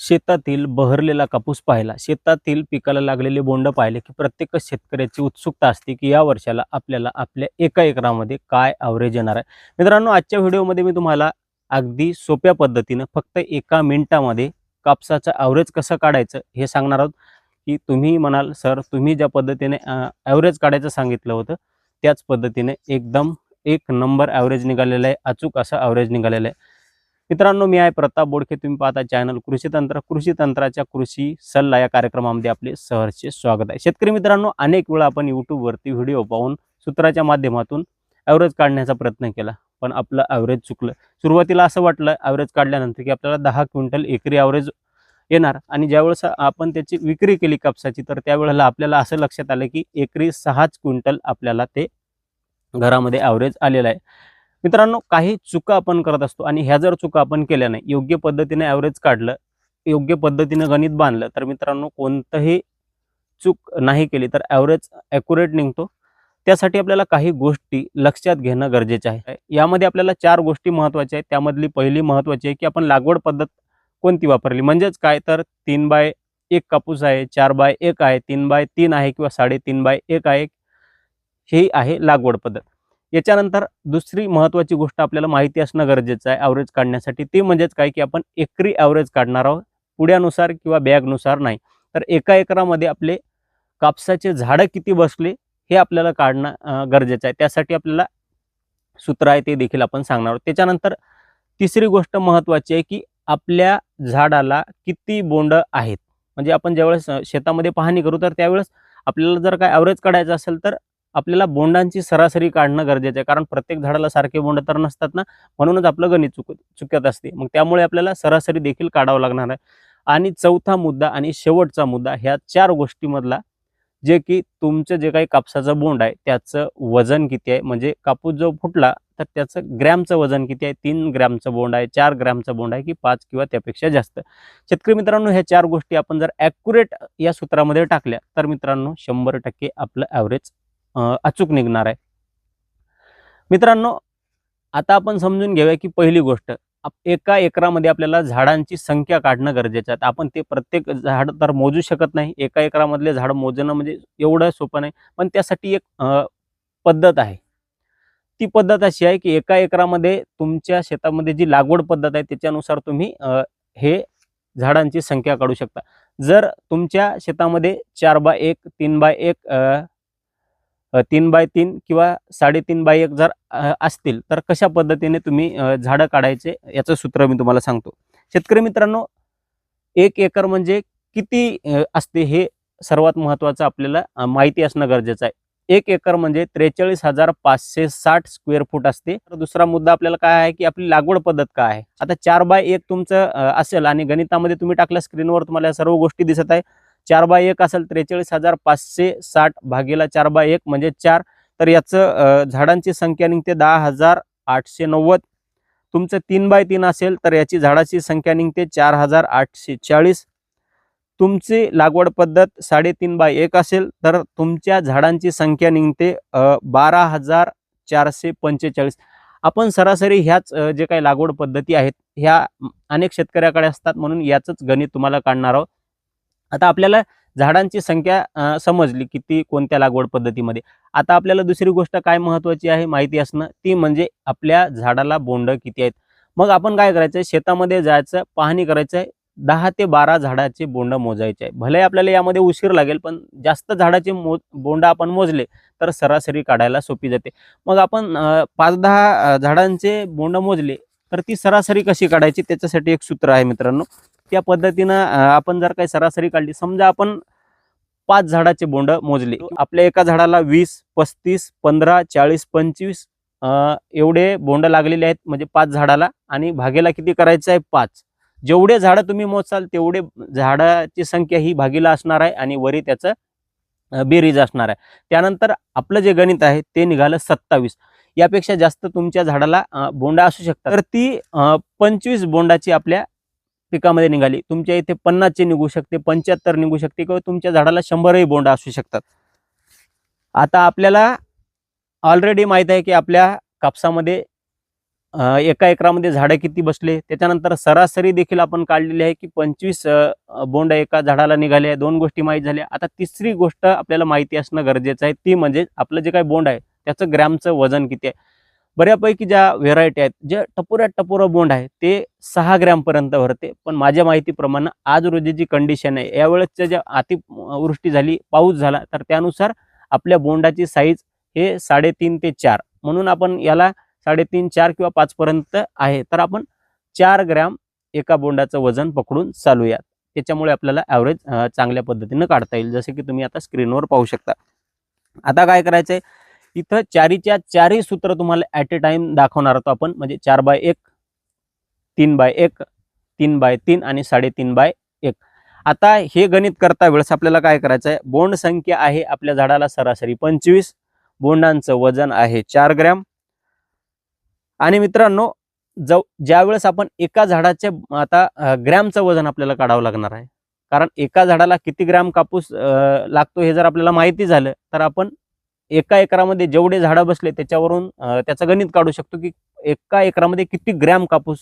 शेतातील बहरलेला कापूस पाहिला. शेतातील पिकाला लागलेले बोंड पाहिले की प्रत्येक शेतकऱ्याची उत्सुकता असते की या वर्षाला आपल्याला आपल्या एका एकरामध्ये काय ॲव्हरेज येणार आहे. मित्रांनो आजच्या व्हिडिओमध्ये मी तुम्हाला अगदी सोप्या पद्धतीनं फक्त एका मिनिटामध्ये कापसाचं ॲव्हरेज कसं काढायचं हे सांगणार आहोत. की तुम्ही म्हणाल सर तुम्ही ज्या पद्धतीने ॲव्हरेज काढायचं सांगितलं होतं त्याच पद्धतीने एकदम एक नंबर ॲव्हरेज निघालेलं आहे अचूक असं ॲव्हरेज निघालेलं आहे. मित्रांनो मी आहे प्रताप बोडखे. तुम्ही पाहता चॅनल कृषी तंत्र. कृषी तंत्राच्या कृषी सल्ला या कार्यक्रमामध्ये आपले सहर्षे स्वागत आहे. शेतकरी मित्रांनो अनेक वेळा आपण यूट्यूबवरती व्हिडिओ पाहून सूत्राच्या माध्यमातून ॲव्हरेज काढण्याचा प्रयत्न केला पण आपलं ॲव्हरेज चुकलं. सुरुवातीला असं वाटलं ॲव्हरेज काढल्यानंतर की आपल्याला दहा क्विंटल एकरी ॲव्हरेज येणार आणि ज्यावेळेस आपण त्याची विक्री केली कापसाची तर त्यावेळेला आपल्याला असं लक्षात आलं की एकरी सहाच क्विंटल आपल्याला ते घरामध्ये ॲव्हरेज आलेलं आहे. मित्रांनो काही चुका आपण करत असतो आणि ह्या जर चुका आपण केल्या नाही योग्य पद्धतीने ॲव्हरेज काढलं योग्य पद्धतीनं गणित बांधलं तर मित्रांनो कोणतंही चूक नाही केली तर ॲव्हरेज ॲक्युरेट निघतो. त्यासाठी आपल्याला काही गोष्टी लक्षात घेणं गरजेचं आहे. यामध्ये आपल्याला चार गोष्टी महत्त्वाच्या आहेत. त्यामधली पहिली महत्त्वाची आहे की आपण लागवड पद्धत कोणती वापरली? म्हणजेच काय? तर तीन बाय एक कापूस आहे चार बाय एक आहे तीन बाय तीन आहे किंवा साडेतीन बाय एक आहे ही आहे लागवड पद्धत. याच्यानंतर दुसरी महत्त्वाची गोष्ट आपल्याला माहिती असणं गरजेचं आहे ॲव्हरेज काढण्यासाठी. ती म्हणजेच काय की आपण एकरी ॲव्हरेज काढणार आहोत. पुड्यानुसार किंवा बॅगनुसार नाही. तर एका एकरामध्ये आपले कापसाचे झाडं किती बसले हे आपल्याला काढणं गरजेचं आहे. त्यासाठी आपल्याला सूत्र आहे ते देखील आपण सांगणार आहोत. त्याच्यानंतर तिसरी गोष्ट महत्त्वाची आहे की आपल्या झाडाला किती बोंड आहेत. म्हणजे आपण ज्यावेळेस शेतामध्ये पाहणी करू तर त्यावेळेस आपल्याला जर काय ॲव्हरेज काढायचं असेल तर आपल्याला बोंडांची सरासरी काढणं गरजेचं आहे. कारण प्रत्येक झाडाला सारखे बोंड तर नसतात ना? म्हणूनच आपलं गणित चुक चुकत असते. मग त्यामुळे आपल्याला सरासरी देखील काढावं लागणार आहे. आणि चौथा मुद्दा आणि शेवटचा मुद्दा ह्या चार गोष्टीमधला जे की तुमचं जे काही कापसाचं बोंड आहे त्याचं वजन किती आहे? म्हणजे कापूस जो फुटला तर त्याचं ग्रॅमचं वजन किती आहे? तीन ग्रॅमचं बोंड आहे चार ग्रॅमचं बोंड आहे की पाच किंवा त्यापेक्षा जास्त. शेतकरी मित्रांनो ह्या चार गोष्टी आपण जर ॲक्युरेट या सूत्रामध्ये टाकल्या तर मित्रांनो शंभर टक्के आपलं ॲव्हरेज अचूक निघणार आहे. मित्रांनो आता आपण समजून घेऊया की पहिली गोष्ट एका एकरामध्ये आपल्याला झाडांची संख्या काढणं गरजेचं आहे. आपण ते प्रत्येक झाड तर मोजू शकत नाही. एका एकरामधले झाड मोजणं म्हणजे एवढं सोपं नाही. पण त्यासाठी एक पद्धत आहे. ती पद्धत अशी आहे की एका एकरामध्ये तुमच्या शेतामध्ये जी लागवड पद्धत आहे त्याच्यानुसार तुम्ही हे झाडांची संख्या काढू शकता. जर तुमच्या शेतामध्ये चार बाय एक तीन बाय एक तीन बाय तीन किंवा साडेतीन बाय एक जर असतील तर कशा पद्धतीने तुम्ही झाडं काढायचे याचं सूत्र मी तुम्हाला सांगतो. शेतकरी मित्रांनो एक एकर म्हणजे किती असते हे सर्वात महत्त्वाचं आपल्याला माहिती असणं गरजेचं आहे. एक एकर म्हणजे त्रेचाळीस हजार पाचशे साठ स्क्वेअर फूट असते. तर दुसरा मुद्दा आपल्याला काय आहे की आपली लागवड पद्धत काय आहे? आता चार बाय एक तुमचं असेल आणि गणितामध्ये तुम्ही टाकल्या स्क्रीनवर तुम्हाला सर्व गोष्टी दिसत आहे. चार बाय एक असेल त्रेचाळीस हजार पाचशे साठ भागीला चार बाय एक म्हणजे चार. तर याचं झाडांची संख्या निघते दहा हजार आठशे नव्वद. तुमचं तीन बाय तीन असेल तर याची झाडाची संख्या निघते चार हजार आठशे चाळीस. तुमची लागवड पद्धत साडेतीन बाय एक असेल तर तुमच्या झाडांची संख्या निघते बारा हजार चारशे पंचेचाळीस. आपण सरासरी ह्याच जे काही लागवड पद्धती आहेत ह्या अनेक शेतकऱ्याकडे असतात म्हणून याचंच गणित तुम्हाला काढणार आहोत. आता आपल्याला झाडांची संख्या समजली किती कोणत्या लागवड पद्धतीमध्ये. आता आपल्याला दुसरी गोष्ट काय महत्त्वाची आहे माहिती असणं ती म्हणजे आपल्या झाडाला बोंड किती आहेत. मग आपण काय करायचं आहे शेतामध्ये जायचं पाहणी करायचं आहे दहा ते बारा झाडाचे बोंड मोजायचे आहे भले आपल्याला यामध्ये उशीर लागेल पण जास्त झाडाचे मो बोंड आपण मोजले तर सरासरी काढायला सोपी जाते. मग आपण पाच दहा झाडांचे बोंड मोजले तर ती सरासरी कशी काढायची? त्याच्यासाठी एक सूत्र आहे मित्रांनो. त्या पद्धतीनं आपण जर काही सरासरी काढली समजा आपण पाच झाडाचे बोंड मोजले. आपल्या एका झाडाला वीस पस्तीस पंधरा चाळीस पंचवीस एवढे बोंड लागलेले आहेत म्हणजे पाच झाडाला आणि भागेला किती करायचं आहे? पाच. जेवढे झाडं तुम्ही मोजाल तेवढे झाडाची संख्या ही भागीला असणार आहे आणि वरी त्याचं बेरीज असणार आहे. त्यानंतर आपलं जे गणित आहे ते निघालं सत्तावीस. यापेक्षा जास्त तुमच्या झाडाला बोंडा बोंड असू शकतात. तर ती पंचवीस बोंडाची आपल्या पिकामध्ये निघाली. तुमच्या इथे पन्नासचे निघू शकते पंच्याहत्तर निघू शकते किंवा तुमच्या झाडाला शंभरही बोंड असू शकतात. आता आपल्याला ऑलरेडी माहीत आहे की आपल्या कापसामध्ये एका एकरामध्ये झाडं किती बसले? त्याच्यानंतर सरासरी देखील आपण काढलेली आहे की पंचवीस बोंड एका झाडाला निघाले आहे दोन गोष्टी माहीत झाल्या. आता तिसरी गोष्ट आपल्याला माहिती असणं गरजेचं आहे ती म्हणजे आपलं जे काही बोंड आहे त्याचं ग्रॅमचं वजन किती आहे? बऱ्यापैकी ज्या व्हेरायटी आहेत जे टपोऱ्यात टपोरं बोंड आहे ते सहा ग्रॅमपर्यंत भरते. पण माझ्या माहितीप्रमाणे आज रोजी जी कंडिशन आहे. यावेळेसच्या ज्या अतिवृष्टी झाली पाऊस झाला तर त्यानुसार आपल्या बोंडाची साईज हे साडेतीन ते चार. म्हणून आपण याला साडेतीन चार किंवा पाचपर्यंत आहे. तर आपण चार ग्रॅम एका बोंडाचं वजन पकडून चालूयात. त्याच्यामुळे आपल्याला ॲव्हरेज चांगल्या पद्धतीनं काढता येईल. जसे की तुम्ही आता स्क्रीनवर पाहू शकता. आता काय करायचंय? इथं चारीच्या चारही सूत्र तुम्हाला ॲट ए टाइम दाखवणार होतो आपण. म्हणजे चार बाय एक तीन बाय एक तीन बाय तीन आणि साडेतीन बाय एक. आता हे गणित करता वेळेस आपल्याला काय करायचं आहे बोंड संख्या आहे आपल्या झाडाला सरासरी पंचवीस. बोंडांचं वजन आहे चार ग्रॅम. आणि मित्रांनो जव ज्यावेळेस आपण एका झाडाचे आता ग्रॅमचं वजन आपल्याला काढावं लागणार आहे. कारण एका झाडाला किती ग्रॅम कापूस लागतो हे जर आपल्याला माहिती झालं तर आपण एका एकरामध्ये जेवढे झाडं बसले त्याच्यावरून त्याचं गणित काढू शकतो की एका एकरामध्ये किती ग्रॅम कापूस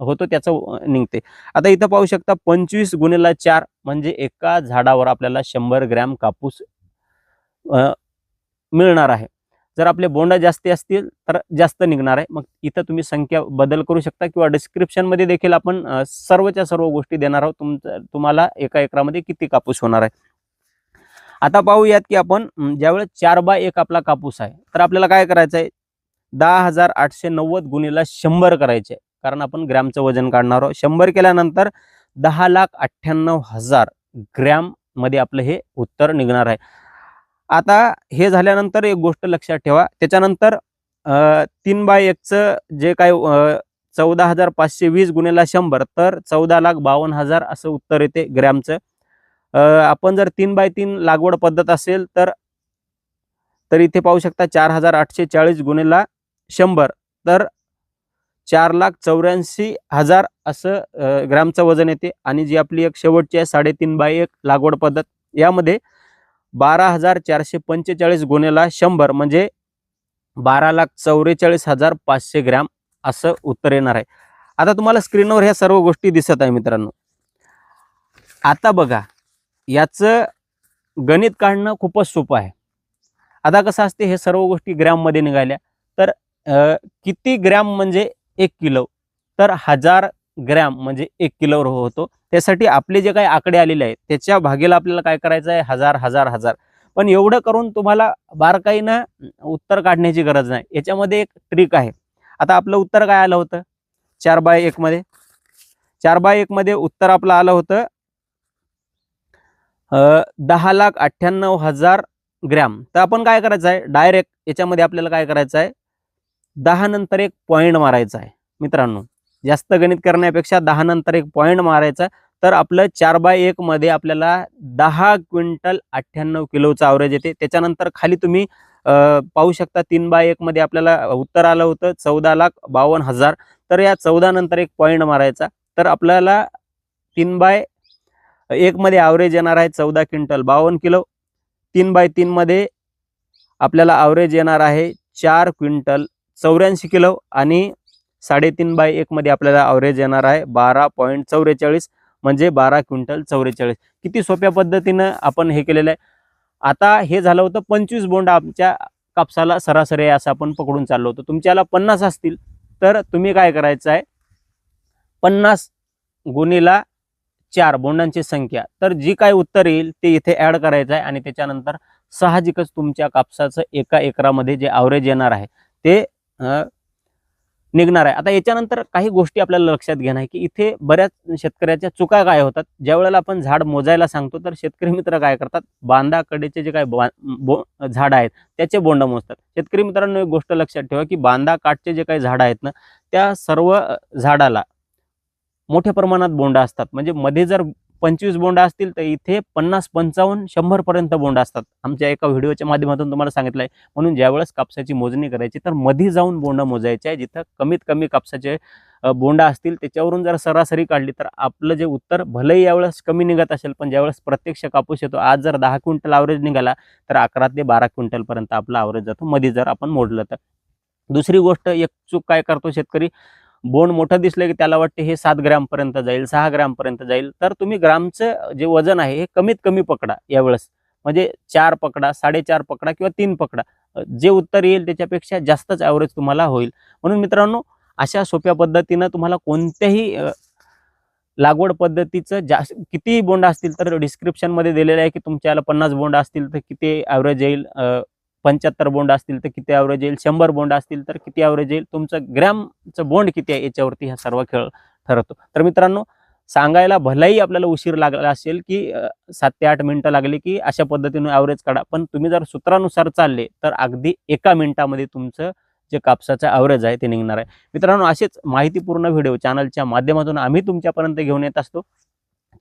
होतो त्याचं निघते. आता इथं पाहू शकता पंचवीस गुणेला चार म्हणजे एका झाडावर आपल्याला शंभर ग्रॅम कापूस मिळणार आहे. जर आपले बोंडा जास्ती असतील तर जास्त निघणार आहे. मग इथं तुम्ही संख्या बदल करू शकता किंवा डिस्क्रिप्शनमध्ये देखील आपण सर्वच्या सर्व गोष्टी देणार आहोत. तुमचं तुम्हाला एका एकरामध्ये किती कापूस होणार आहे. आता पाहूयात की आपण ज्यावेळेस चार बाय एक आपला कापूस आहे तर आपल्याला काय करायचं आहे? दहा हजार आठशे नव्वद गुणीला शंभर करायचे. कारण आपण ग्रॅमचं वजन काढणार आहोत. शंभर केल्यानंतर दहा लाख अठ्ठ्याण्णव हजार ग्रॅममध्ये आपलं हे उत्तर निघणार आहे. आता हे झाल्यानंतर एक गोष्ट लक्षात ठेवा. त्याच्यानंतर तीन बाय एकचं जे काय चौदा हजार पाचशे वीस गुणेला शंभर तर चौदा लाख बावन्न हजार असं उत्तर येते ग्रॅमचं. आपण जर तीन बाय तीन लागवड पद्धत असेल तर तर इथे पाहू शकता चार हजार आठशे चाळीस गुणेला शंभर. तर चार लाख चौऱ्याऐंशी हजार असं ग्रॅमचं वजन येते. आणि जी आपली एक शेवटची आहे साडेतीन बाय एक लागवड पद्धत यामध्ये बारा हजार चारशे पंचेचाळीस गुणिला शंभर म्हणजे बारा लाख चौवेचाळीस हजार पाचशे ग्रॅम असं उत्तर येणार आहे. आता तुम्हाला स्क्रीनवर ह्या सर्व गोष्टी दिसत आहे मित्रांनो. आता बघा याचं गणित काढणं खूपच सोपं आहे. आता कसं असते हे सर्व गोष्टी ग्रॅममध्ये निघाल्या. तर आ, किती ग्रॅम म्हणजे एक किलो? तर हजार ग्रॅम म्हणजे एक किलोवर होतो. त्यासाठी आपले जे काही आकडे आलेले आहेत त्याच्या भागेला आपल्याला काय करायचं आहे? हजार हजार हजार. पण एवढं करून तुम्हाला बारकाईनं उत्तर काढण्याची गरज नाही. याच्यामध्ये एक ट्रिक आहे. आता आपलं उत्तर काय आलं होतं? चार बाय एकमध्ये चार बाय एकमध्ये उत्तर आपलं आलं होतं दहा लाख अठ्ठ्याण्णव हजार ग्रॅम. तर आपण काय करायचं आहे? डायरेक्ट याच्यामध्ये आपल्याला काय करायचं आहे? दहा नंतर एक पॉईंट मारायचा आहे. मित्रांनो जास्त गणित करण्यापेक्षा दहा नंतर एक पॉईंट मारायचा तर आपलं चार बाय एक मध्ये आपल्याला दहा क्विंटल अठ्ठ्याण्णव किलोचं ॲव्हरेज येते. त्याच्यानंतर खाली तुम्ही पाहू शकता तीन बाय एक मध्ये आपल्याला उत्तर आलं होतं चौदा लाख बावन्न हजार. तर या चौदा नंतर एक पॉईंट मारायचा. तर आपल्याला तीन बाय एक मध्ये ॲव्हरेज येणार आहे चौदा क्विंटल बावन्न किलो. तीन बाय तीन मध्ये आपल्याला ॲव्हरेज येणार आहे चार क्विंटल चौऱ्याऐंशी किलो. आणि साडेतीन बाय एक मध्ये आपल्याला ॲव्हरेज येणार आहे बारा पॉईंट चौवेचाळीस म्हणजे बारा क्विंटल चौवेचाळीस किती सोप्या पद्धतीनं आपण हे केलेलं आहे. आता हे झालं होतं पंचवीस बोंड आमच्या कापसाला सरासरी आहे असं आपण पकडून चाललो होतो. तुमच्याला पन्नास असतील तर तुम्ही काय करायचं आहे? पन्नास गुणीला चार बोंडांची संख्या. तर जी काय उत्तर येईल ते इथे ॲड करायचं आहे आणि त्याच्यानंतर साहजिकच तुमच्या कापसाचं एका एकरामध्ये जे ॲव्हरेज येणार आहे ते निघणार आहे. आता याच्यानंतर काही गोष्टी आपल्याला लक्षात घेणं आहे की इथे बऱ्याच शेतकऱ्याच्या चुका काय होतात. ज्या वेळेला आपण झाड मोजायला सांगतो तर शेतकरी मित्र काय करतात? बांधाकडेचे जे काय बो झाड आहेत त्याचे बोंड मोजतात. शेतकरी मित्रांनो एक गोष्ट लक्षात ठेवा की बांधा काठचे जे काही झाडं आहेत ना त्या सर्व झाडाला मोठ्या प्रमाणात बोंडा असतात. म्हणजे मध्ये जर पंचवीस बोंडा असतील तर इथे पन्नास पंचावन्न शंभर पर्यंत असतात. आमच्या एका व्हिडिओच्या माध्यमातून तुम्हाला सांगितलं आहे म्हणून ज्यावेळेस कापसाची मोजणी करायची तर मध्ये जाऊन बोंडा मोजायचे आहे. जिथं कमीत कमी कापसाचे बोंडा असतील त्याच्यावरून जर सरासरी काढली तर आपलं जे उत्तर भलेही यावेळेस कमी निघत असेल. पण ज्यावेळेस प्रत्यक्ष कापूस येतो आज जर दहा क्विंटल ॲव्हरेज निघाला तर अकरा ते बारा क्विंटलपर्यंत आपला ॲव्हरेज जातो. मध्ये जर आपण मोडलं तर. दुसरी गोष्ट एक चूक काय करतो शेतकरी? बोंड मोठं दिसलं की त्याला वाटते हे सात ग्रॅमपर्यंत जाईल सहा ग्रॅमपर्यंत जाईल. तर तुम्ही ग्रामचं जे वजन आहे हे कमीत कमी पकडा यावेळेस. म्हणजे चार पकडा साडेचार पकडा किंवा तीन पकडा. जे उत्तर येईल त्याच्यापेक्षा जास्तच ॲव्हरेज तुम्हाला होईल. म्हणून मित्रांनो अशा सोप्या पद्धतीनं तुम्हाला कोणत्याही लागवड पद्धतीचं जास्त कितीही बोंड असतील तर डिस्क्रिप्शनमध्ये दिलेलं आहे की तुमच्याला पन्नास बोंड असतील तर किती ॲव्हरेज येईल पंच्याहत्तर बोंड असतील तर किती ॲव्हरेज येईल? शंभर बोंड असतील तर किती ॲव्हरेज येईल? तुमचं ग्रॅमचं बोंड किती आहे याच्यावरती हा सर्व खेळ ठरतो तर मित्रांनो सांगायला भलाही आपल्याला उशीर लागला असेल की सात ते आठ मिनटं लागली की अशा पद्धतीनं ॲव्हरेज काढा. पण तुम्ही जर सूत्रानुसार चालले तर अगदी एका मिनिटामध्ये तुमचं जे कापसाचं ॲव्हरेज आहे ते निघणार आहे. मित्रांनो असेच माहितीपूर्ण व्हिडिओ चॅनलच्या माध्यमातून आम्ही तुमच्यापर्यंत घेऊन येत असतो.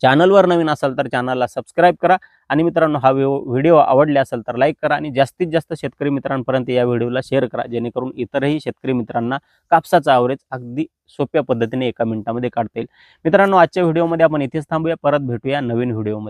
चॅनलवर नवीन असाल तर चॅनलला सबस्क्राईब करा. आणि मित्रांनो हा व्हिडिओ आवडले असेल तर लाईक करा आणि जास्तीत जास्त शेतकरी मित्रांपर्यंत या व्हिडिओला शेअर करा. जेणेकरून इतरही शेतकरी मित्रांना कापसाचा आवरेज अगदी सोप्या पद्धतीने एका मिनिटामध्ये काढता येईल. मित्रांनो आजच्या व्हिडिओमध्ये आपण इथेच थांबूया. परत भेटूया नवीन व्हिडिओमध्ये.